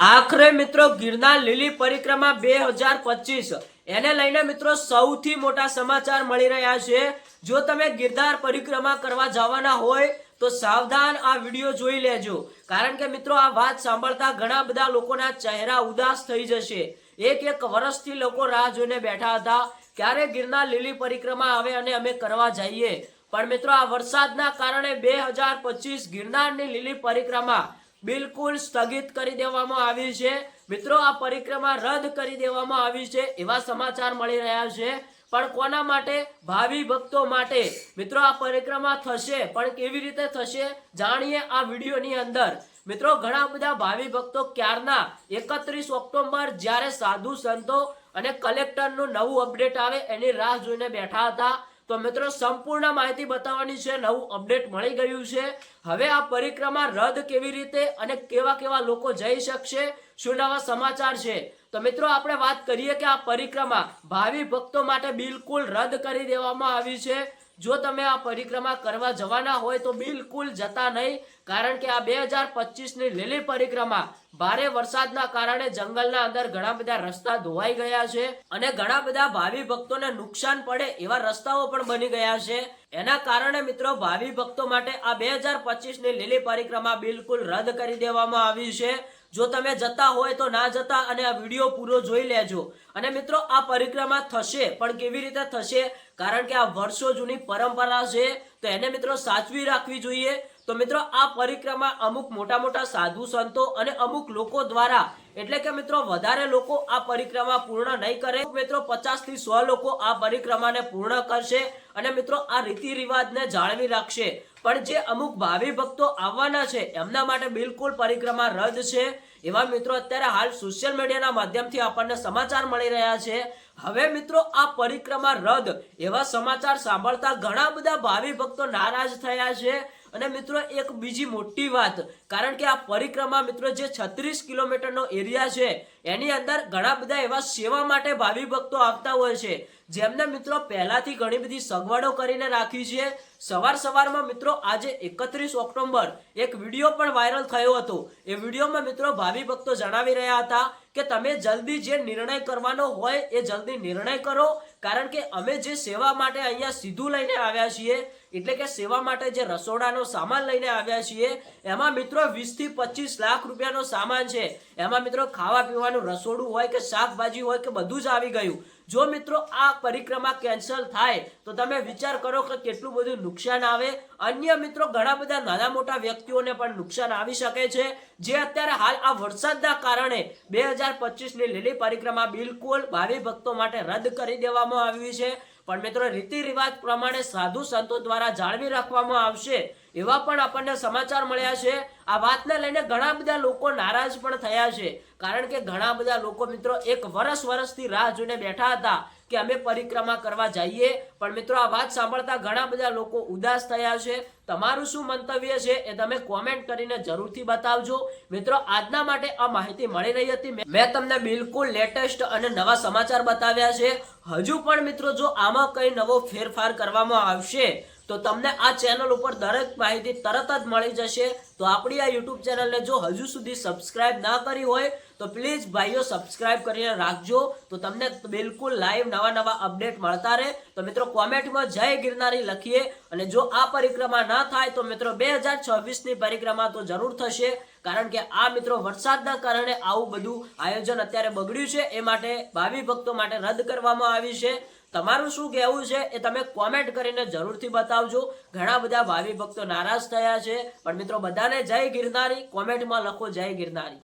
આખરે મિત્રો ગિરનાર લીલી પરિક્રમા બે હજાર પચીસ. એને લઈને મિત્રો સૌથી મોટા સમાચાર મળી રહ્યા છે. જો તમે ગિરનાર પરિક્રમા કરવા જવાના હોય, તો સાવધાન આ વીડિયો જોઈ લેજો. કારણ કે મિત્રો આ વાત સાંભળતા ઘણા બધા લોકોના ચહેરા ઉદાસ થઈ જશે. એક એક વર્ષથી લોકો રાહ જોઈને બેઠા હતા. ક્યારે ગિરનાર લીલી પરિક્રમા આવે અને અમે કરવા જઈએ? પણ મિત્રો આ વરસાદના કારણે બે હજાર પચીસ ગિરનારની લીલી પરિક્રમા બિલકુલ સ્થગિત કરી દેવામાં આવી છે. મિત્રો, આ પરિક્રમા રદ કરી દેવામાં આવી છે એવા સમાચાર મળી રહ્યા છે. પણ કોના માટે? ભાવિ ભક્તો માટે. મિત્રો, આ પરિક્રમા થશે. પણ કેવી રીતે થશે? જાણીએ આ વિડીયોની અંદર. મિત્રો, ઘણા બધા ભાવિ ભક્તો ક્યારના? એકત્રીસ ઓક્ટોબર જ્યારે સાધુ સંતો અને કલેક્ટરનું નવું અપડેટ આવે, એની રાહ જોઈને બેઠા હતા. તો મિત્રો, સંપૂર્ણ માહિતી બતાવવાની છે, નવું અપડેટ મળી ગયું છે. હવે આ પરિક્રમા રદ કેવી રીતે અને કેવા કેવા લોકો જઈ શકશે, શું નવા સમાચાર છે? તો મિત્રો, આપણે વાત કરીએ કે આ પરિક્રમા ભાવિ ભક્તો માટે બિલકુલ રદ કરી દેવામાં આવી છે. જો તમે આ પરિક્રમા કરવા જવાના હોય તો બિલકુલ જતા નહીં, કારણ કે આ બે હજાર પચીસની લીલી પરિક્રમા ભારે વરસાદના કારણે જંગલના અંદર ઘણા બધા રસ્તા ધોવાઈ ગયા છે અને ઘણા બધા ભાવિ ભક્તોને નુકસાન પડે એવા રસ્તાઓ પણ બની ગયા છે. એના કારણે મિત્રો, ભાવિ ભક્તો માટે આ બે હજાર પચીસની લીલી પરિક્રમા બિલકુલ રદ કરી દેવામાં આવી છે. જો તમે જતા હોય તો ના જતા અને આ વીડિયો પૂરો જોઈ લેજો. અને મિત્રો, આ પરિક્રમા થશે, પણ કેવી રીતે થશે? કારણ કે આ વર્ષો જૂની પરંપરા છે, તો એને મિત્રો સાચવી રાખવી જોઈએ. તો મિત્રો, આ પરિક્રમા અમુક મોટા મોટા સાધુ સંતો અને અમુક લોકો દ્વારા, એટલે કે મિત્રો, વધારે લોકો આ પરિક્રમા પૂર્ણ નહીં કરે. મિત્રો પચાસથી સો લોકો આ પરિક્રમાને પૂર્ણ કરશે અને મિત્રો, આ રીતિ રિવાજને જાળવી રાખશે. પણ જે અમુક ભાવિ ભક્તો આવવાના છે, એમના માટે બિલકુલ પરિક્રમા રદ છે. એવા મિત્રો, અત્યારે હાલ સોશિયલ મીડિયાના માધ્યમથી આપણને સમાચાર મળી રહ્યા છે. હવે મિત્રો, આ પરિક્રમા રદ એવા સમાચાર સાંભળતા ઘણા બધા ભાવિ ભક્તો નારાજ થયા છે. અને મિત્રો, એક બીજી મોટી વાત, કારણ કે આ પરિક્રમા મિત્રો જે છત્રીસ કિલોમીટરનો એરિયા છે, એની અંદર ઘણા બધા એવા સેવા માટે ભાવિ ભક્તો આવતા હોય છે. જેમને મિત્રો પહેલાથી ઘણી બધી સગવડો કરીને રાખી છે. સવાર સવારમાં મિત્રો, આજે એકત્રીસ ઓક્ટોબર એક વીડિયો પણ વાયરલ થયો હતો. એ વિડીયોમાં મિત્રો ભાવિ ભક્તો જણાવી રહ્યા હતા કે તમે જલ્દી જે નિર્ણય કરવાનો હોય એ જલ્દી નિર્ણય કરો. કારણ કે અમે જે સેવા માટે અહીંયા સીધું લઈને આવ્યા છીએ, એટલે કે સેવા માટે જે રસોડાનો સામાન લઈને આવ્યા છીએ, એમાં મિત્રો વીસથી પચીસ લાખ રૂપિયાનો સામાન છે. એમાં મિત્રો ખાવા પીવાનું રસોડું હોય કે શાકભાજી હોય કે બધું જ આવી ગયું. જો મિત્રો આ પરિક્રમા કેન્સલ થાય, તો તમે વિચાર કરો કે કેટલું બધું નુકસાન આવે. અન્ય મિત્રો ઘણા બધા નાના મોટા વ્યક્તિઓને પણ નુકસાન આવી શકે છે. જે અત્યારે હાલ આ વરસાદના કારણે બે હજાર પચીસની લીલી પરિક્રમા બિલકુલ ભાવિ ભક્તો માટે રદ કરી દેવામાં આવી છે. પણ મિત્રો રીતિ રિવાજ પ્રમાણે સાધુ સંતો દ્વારા જાળવી રાખવામાં આવશે એવા પણ આપણને સમાચાર મળ્યા છે. આ વાતને લઈને ઘણા બધા લોકો નારાજ પણ થયા છે. કારણ કે ઘણા બધા લોકો મિત્રો એક વર્ષ વર્ષથી રાહ જોઈને બેઠા હતા. કે અમે પરિક્રમા કરવા જઈએ. પણ મિત્રો, આ વાત સાંભળતા ઘણા બધા લોકો ઉદાસ થયા છે. તમારું શું મંતવ્ય છે એ તમે કોમેન્ટ કરીને જરૂરથી બતાવજો. મિત્રો, આજના માટે આ માહિતી મળી રહી હતી. મેં તમને બિલકુલ લેટેસ્ટ અને નવા સમાચાર બતાવ્યા છે. હજુ પણ મિત્રો, જો આમાં કંઈ નવો ફેરફાર કરવામાં આવશે તો તમને આ ચેનલ ઉપર દરેક માહિતી તરત જ મળી જશે. તો આપણી આ યુટ્યુબ ચેનલને જો હજુ સુધી સબસ્ક્રાઇબ ના કરી હોય, તો પ્લીઝ ભાઈઓ સબસ્ક્રાઇબ કરીને રાખજો. તો તમને બિલકુલ લાઈવ નવા નવા અપડેટ મળતા રહે. તો મિત્રો કોમેન્ટમાં જય ગિરનારી લખીએ. અને જો આ પરિક્રમા ના થાય, તો મિત્રો બે હજાર છવ્વીસની પરિક્રમા તો જરૂર થશે. કારણ કે આ મિત્રો વરસાદના કારણે આવું બધું આયોજન અત્યારે બગડ્યું છે. એ માટે ભાવિ ભક્તો માટે રદ કરવામાં આવી છે. તમારું શું કહેવું છે એ તમે કોમેન્ટ કરીને જરૂરથી બતાવજો. ઘણા બધા ભાવિ ભક્તો નારાજ થયા છે. પણ મિત્રો બધાને જય ગિરનારી. કોમેન્ટમાં લખો જય ગિરનારી.